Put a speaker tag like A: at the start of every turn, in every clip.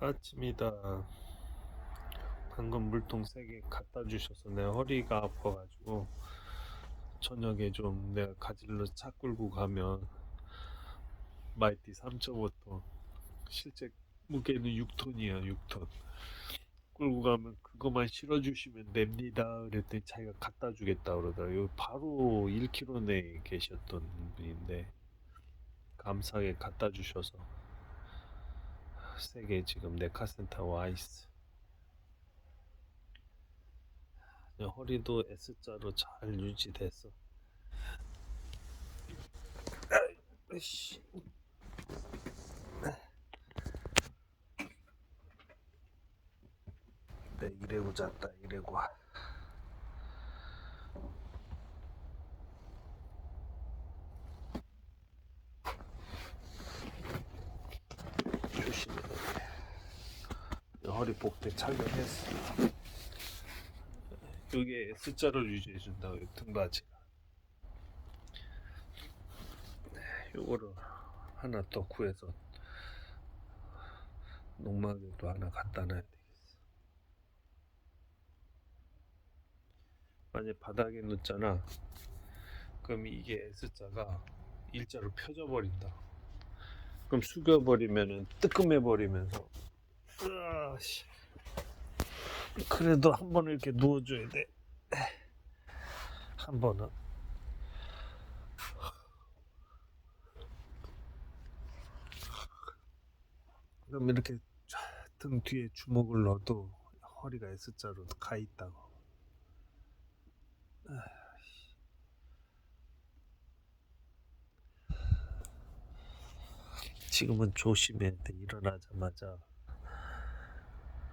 A: 아침이다. 방금 물통 세게 갖다 주셔서 내 허리가 아파가지고 저녁에 좀 내가 가질러 차 끌고 가면 마이티 3.5톤 실제 무게는 6톤이야 6톤. 끌고 가면 그거만 실어주시면 됩니다. 그랬더니 자기가 갖다 주겠다 그러더라고요 바로 1km 내에 계셨던 분인데 감사하게 갖다 주셔서 세계 지금 네카센터 와 있어. 내 허리도 S자로 잘 유지됐어. 아이씨. 네, 이래고 잤다, 이래고. 조심해. 허리 복대 착용했어. 이게 S자를 유지해준다 고 등받이가. 요거를 하나 더 구해서 농막에도 하나 갖다 놔야 되겠어. 만약 바닥에 놓잖아. 그럼 이게 S자가 일자로 펴져 버린다. 그럼 숙여버리면은 뜨끔해 버리면서 으아씨. 그래도 한 번은 이렇게 누워줘야 돼. 한 번은. 그럼 이렇게 등 뒤에 주먹을 넣어도 허리가 S자로 가 있다고. 지금은 조심해야 돼. 일어나자마자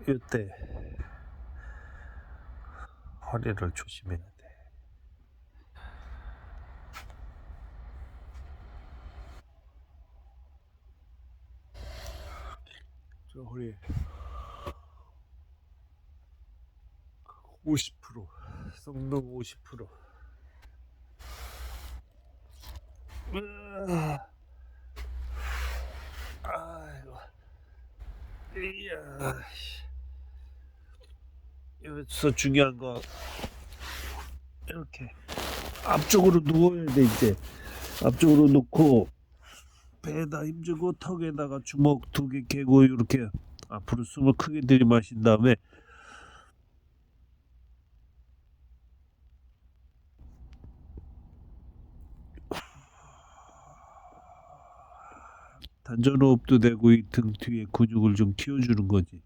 A: 이때 허리를 돼. 저 허리 50% 성능 50% 으아. 아이고 이야 씨. 여기서 중요한 거 이렇게 앞쪽으로 누워야 돼 이제 앞쪽으로 놓고 배에다 힘주고 턱에다가 주먹 두 개 개고 이렇게 앞으로 숨을 크게 들이마신 다음에 단전호흡도 되고 이 등 뒤에 근육을 좀 키워주는 거지.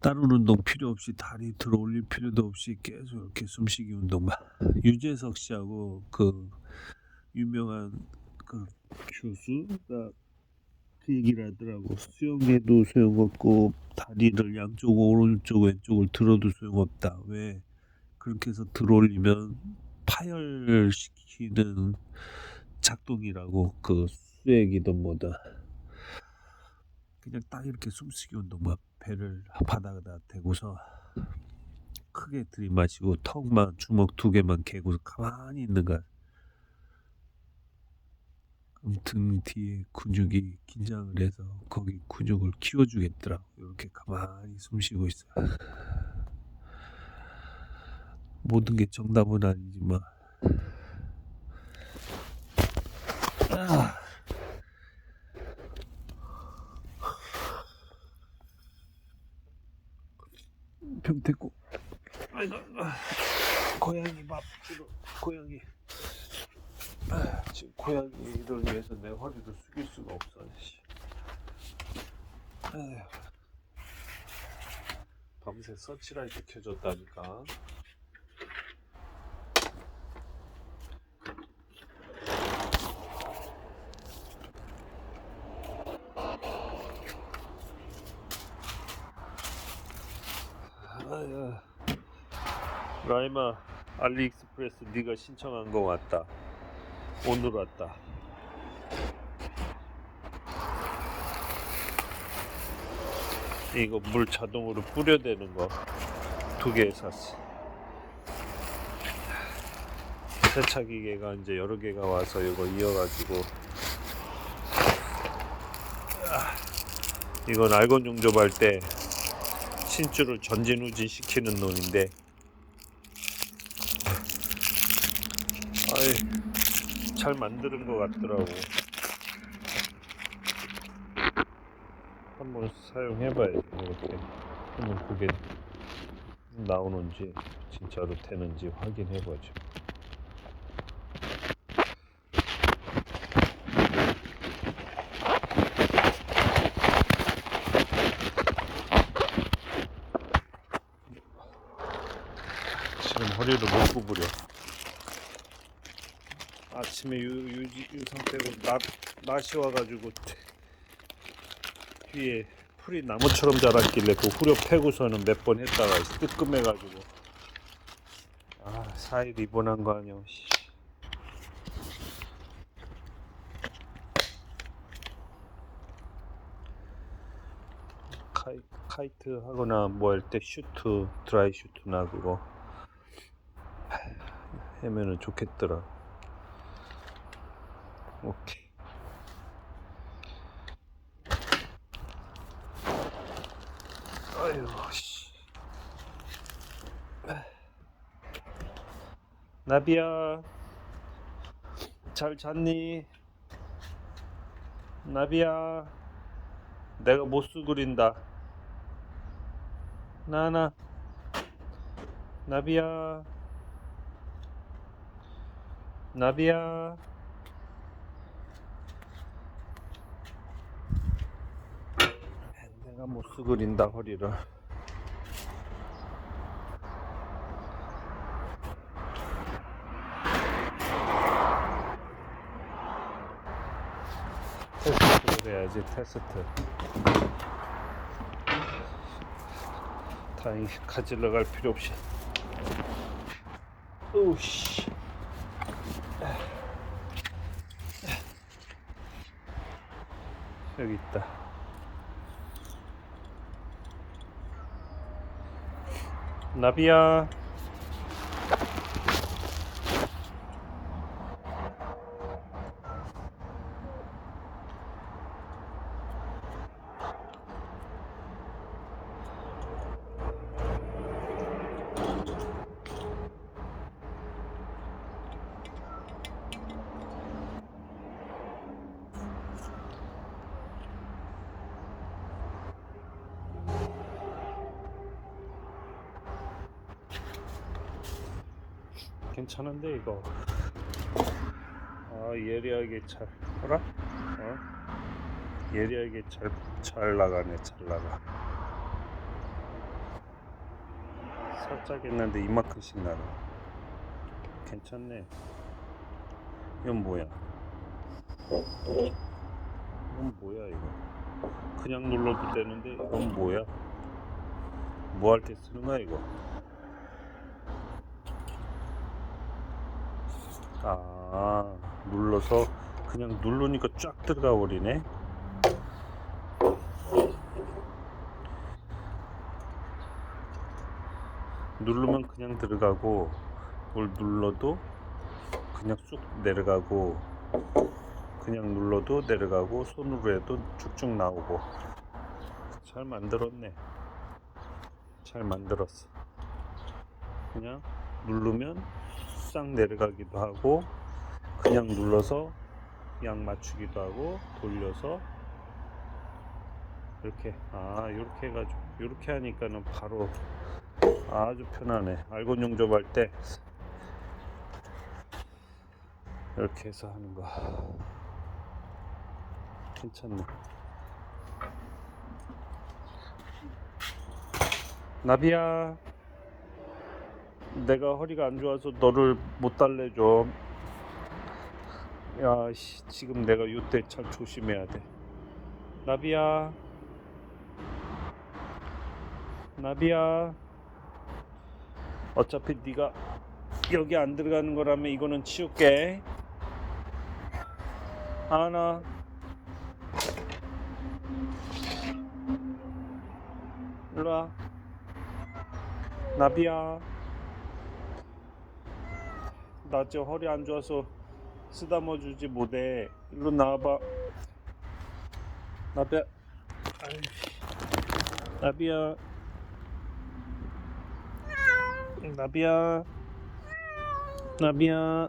A: 다른 운동 필요 없이 다리 들어 올릴 필요도 없이 계속 이렇게 숨쉬기 운동만. 유재석 씨하고 그 유명한 그 교수가 그 얘기를 하더라고. 수영해도 소용없고 다리를 양쪽 오른쪽 왼쪽을 들어도 소용없다. 왜 그렇게 해서 들어 올리면 파열시키는 작동이라고 그 수액이든 뭐든 그냥 딱 이렇게 숨쉬기 운동만 배를 바닥에다 대고서 크게 들이마시고 턱만 주먹 두 개만 개고 가만히 있는 거야. 그럼 등 뒤에 근육이 긴장을 해서 거기 근육을 키워주겠더라고. 이렇게 가만히 숨쉬고 있어. 모든 게 정답은 아니지만. 병태고 아, 고양이 밥 주러 고양이 아, 지금 고양이를 위해서 내 허리를 숙일 수가 없어 씨. 아휴. 밤새 서치라이트 켜줬다니까 아유. 라이마 알리익스프레스 네가 신청한 거 왔다. 오늘 왔다. 이거 물 자동으로 뿌려대는 거 두 개 샀어. 세차기 개가 이제 여러 개가 와서 이거 이어가지고. 이건 알건 용접할 때 신줄을 전진후진 시키는 놈인데 아이 잘 만드는 것 같더라고. 한번 사용해봐야지 이렇게. 한번 그게 나오는지 진짜로 되는지 확인해보죠. 지금 허리를 못 구부려. 아침에 유, 유, 유 상태로 낮, 낮이 와가지고 뒤에 풀이 나무처럼 자랐길래 그 후려 패고서는 몇 번 했다가 뜨끔해가지고 아 사일 입원한 거 아니야 씨. 카이, 카이트 하거나 뭐 할 때 슈트 드라이 슈트나 그거 하면은 좋겠더라. 오케이. 아유 씨. 나비야 잘 잤니? 나비야 내가 못 수 그린다. 나나 나비야 나비야 내가 못 수그린다 허리를. 테스트를 해야지 테스트. 다행히 가지러 갈 필요 없이. 오우씨. 여기 있다. 나 괜찮은데 이거. 아 예리하게 잘. 어라? 어? 예리하게 잘 잘 나가네 잘 나가. 살짝 했는데 이만큼씩 나가. 괜찮네. 이건 뭐야? 이건 뭐야 이거? 그냥 눌러도 되는데 이건 뭐야? 뭐 할 때 쓰는 거야 이거? 아 눌러서 그냥 누르니까 쫙 들어가 버리네. 누르면 그냥 들어가고 뭘 눌러도 그냥 쑥 내려가고 그냥 눌러도 내려가고 손으로 해도 쭉쭉 나오고. 잘 만들었네. 잘 만들었어. 그냥 누르면 싹 내려가기도 하고 그냥 눌러서 양 맞추기도 하고 돌려서 이렇게 아 이렇게 해가지고 이렇게 하니까는 바로 아주 편하네. 알곤 용접할 때 이렇게 해서 하는 거. 괜찮네. 나비야 내가 허리가 안 좋아서 너를 못 달래줘. 야, 씨, 지금 내가 이때 참 조심해야 돼. 나비야, 나비야. 어차피 네가 여기 안 들어가는 거라면 이거는 치울게. 아나. 일로 와. 나비야. 나저 허리 안 좋아서 쓰다머 주지 못해. 일로 나와봐. 나비야. 아, 나비야. 나비야. 나비야.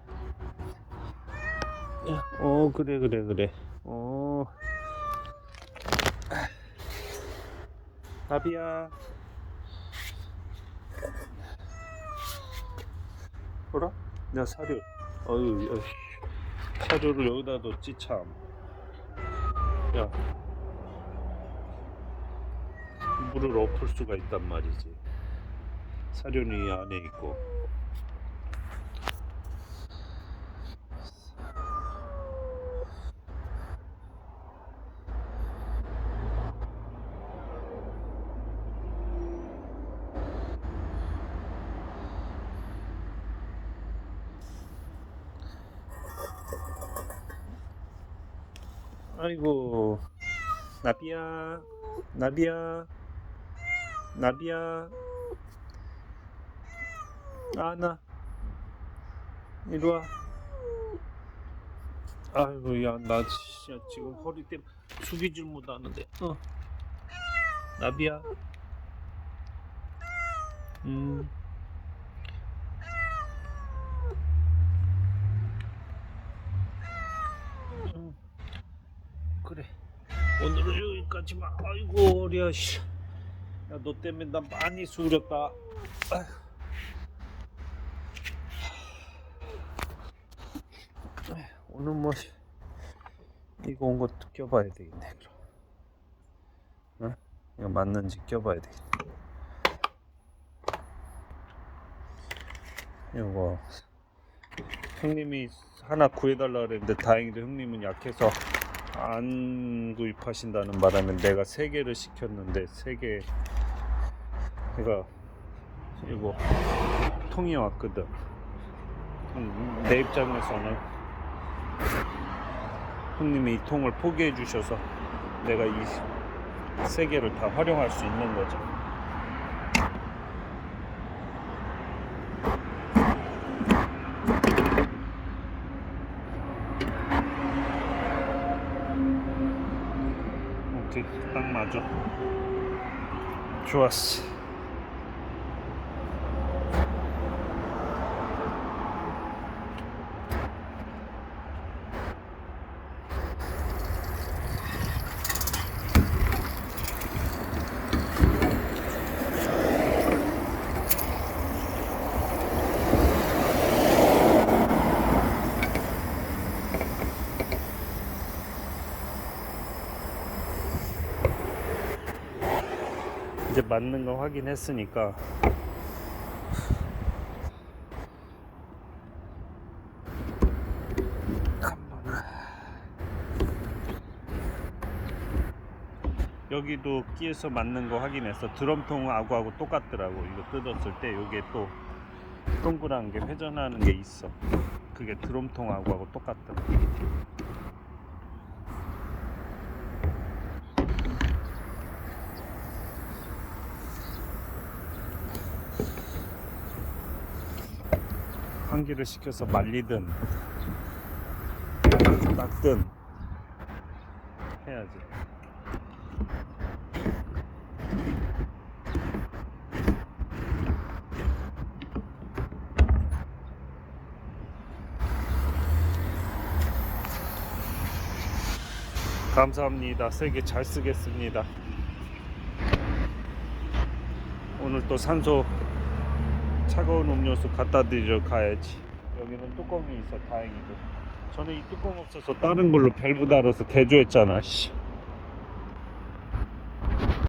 A: 야, 어 그래 그래 그래. 어. 나비야. 뭐라? 야 사료. 어유, 어휴. 사료를 여기다 뒀지 참. 야. 물을 엎을 수가 있단 말이지. 사료는 이 안에 있고. 아이고. 나비야. 나비야. 나비야. 아나. 이리 와. 아이고 야나 진짜 지금 허리 때문에 숙이질 못하는데. 어. 나비야. 음 음. 그래 오늘은 여기까지만 아이고 어리야 씨. 야너 때문에 나 많이. 에휴, 오늘 뭐 씨, 이거 온 것도 껴봐야 되겠네 그럼 응? 이거 맞는지 껴봐야 되겠네 이거 형님이 하나 구해달라 그랬는데 다행히도 형님은 약해서 안 구입하신다는 바람에 내가 세 개를 시켰는데 세개. 내가 이거 통이 왔거든. 음, 내 입장에서는 형님이 이 통을 포기해 주셔서 내가 이 세 개를 다 활용할 수 있는 거죠 오케이 딱 맞아. 좋았어 이제 맞는 거 확인했으니까. 여기도 끼에서 맞는 거 확인해서 드럼통하고하고 똑같더라고. 이거 뜯었을 때 여기에 또 동그란 게 회전하는 게 있어. 그게 드럼통하고하고 똑같더라 환기를 시켜서 말리든 닦든 해야지. 감사합니다. 세게 잘 쓰겠습니다. 오늘 또 산소 차가운 음료수 갖다 드리러 가야지. 여기는 뚜껑이 있어 다행히도. 전에 이 뚜껑 없어서 다른 걸로 밸브 달아서 개조했잖아. 씨.